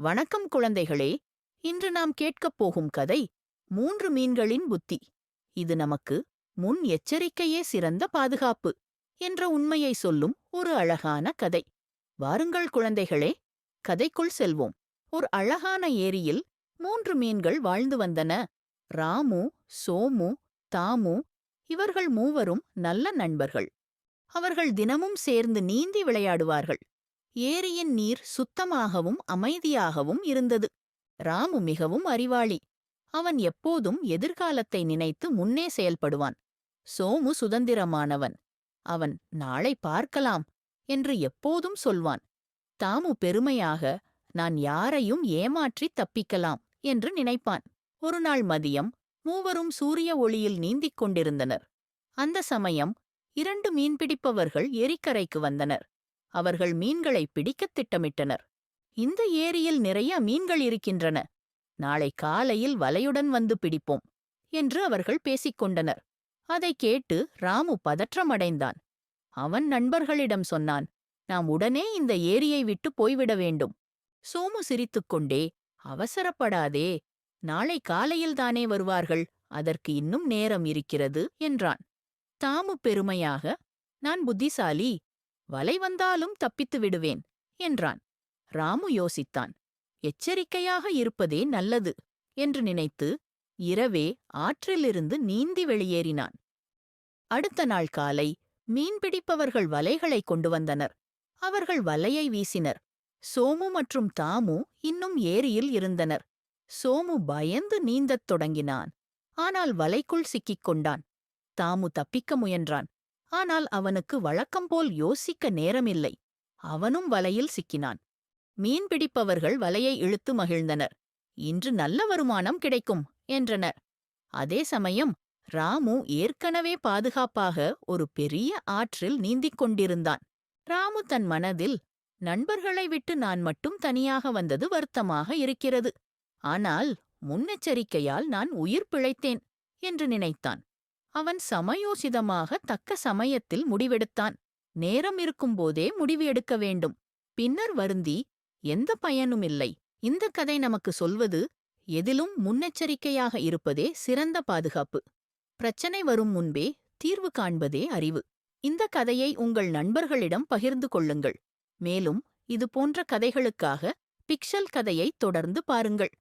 வணக்கம் குழந்தைகளே இன்று நாம் கேட்கப் போகும் கதை மூன்று மீன்களின் புத்தி. இது நமக்கு முன் எச்சரிக்கையே சிறந்த பாதுகாப்பு என்ற உண்மையை சொல்லும் ஒரு அழகான கதை. வாருங்கள் குழந்தைகளே கதைக்குள் செல்வோம். ஒரு அழகான ஏரியில் மூன்று மீன்கள் வாழ்ந்து வந்தன. ராமு சோமு தாமு இவர்கள் மூவரும் நல்ல நண்பர்கள். அவர்கள் தினமும் சேர்ந்து நீந்தி விளையாடுவார்கள். ஏரியின் நீர் சுத்தமாகவும் அமைதியாகவும் இருந்தது. ராமு மிகவும் அறிவாளி. அவன் எப்போதும் எதிர்காலத்தை நினைத்து முன்னே செயல்படுவான். சோமு சுதந்திரமானவன். அவன் நாளை பார்க்கலாம் என்று எப்போதும் சொல்வான். தாமு பெருமையாக நான் யாரையும் ஏமாற்றி தப்பிக்கலாம் என்று நினைப்பான். ஒருநாள் மதியம் மூவரும் சூரிய ஒளியில் நீந்திக் கொண்டிருந்தனர். அந்த சமயம் இரண்டு மீன்பிடிப்பவர்கள் எரிக்கரைக்கு வந்தனர். அவர்கள் மீன்களை பிடிக்கத் திட்டமிட்டனர். இந்த ஏரியில் நிறைய மீன்கள் இருக்கின்றன. நாளை காலையில் வலையுடன் வந்து பிடிப்போம் என்று அவர்கள் பேசிக் கொண்டனர். அதைக் கேட்டு ராமு பதற்றமடைந்தான். அவன் நண்பர்களிடம் சொன்னான் நாம் உடனே இந்த ஏரியை விட்டு போய்விட வேண்டும். சோமு சிரித்துக்கொண்டே அவசரப்படாதே நாளை காலையில்தானே வருவார்கள் அதற்கு இன்னும் நேரம் இருக்கிறது என்றான். தாமு பெருமையாக நான் புத்திசாலி வலை வந்தாலும் தப்பித்து விடுவேன் என்றான். ராமு யோசித்தான். எச்சரிக்கையாக இருப்பதே நல்லது என்று நினைத்து இரவே ஆற்றிலிருந்து நீந்தி வெளியேறினான். அடுத்த நாள் காலை மீன்பிடிப்பவர்கள் வலைகளை கொண்டு வந்தனர். அவர்கள் வலையை வீசினர். சோமு மற்றும் தாமு இன்னும் ஏரியில் இருந்தனர். சோமு பயந்து நீந்தத் தொடங்கினான். ஆனால் வலைக்குள் சிக்கிக் கொண்டான். தாமு தப்பிக்க முயன்றான். ஆனால் அவனுக்கு வழக்கம்போல் யோசிக்க நேரமில்லை. அவனும் வலையில் சிக்கினான். மீன்பிடிப்பவர்கள் வலையை இழுத்து மகிழ்ந்தனர். இன்று நல்ல வருமானம் கிடைக்கும் என்றனர். அதே சமயம் ராமு ஏற்கனவே பாதுகாப்பாக ஒரு பெரிய ஆற்றில் நீந்திக் கொண்டிருந்தான். ராமு தன் மனதில் நண்பர்களை விட்டு நான் மட்டும் தனியாக வந்தது வருத்தமாக இருக்கிறது. ஆனால் முன்னெச்சரிக்கையால் நான் உயிர் பிழைத்தேன் என்று நினைத்தான். அவன் சமயோசிதமாக தக்க சமயத்தில் முடிவெடுத்தான். நேரம் இருக்கும்போதே முடிவு எடுக்க வேண்டும். பின்னர் வருந்தி எந்த பயனுமில்லை இந்த கதை நமக்கு சொல்வது எதிலும் முன்னெச்சரிக்கையாக இருப்பதே சிறந்த பாதுகாப்பு. பிரச்சனை வரும் முன்பே தீர்வு காண்பதே அறிவு. இந்த கதையை உங்கள் நண்பர்களிடம் பகிர்ந்து கொள்ளுங்கள். மேலும் இது போன்ற கதைகளுக்காக பிக்சல் கதையை தொடர்ந்து பாருங்கள்.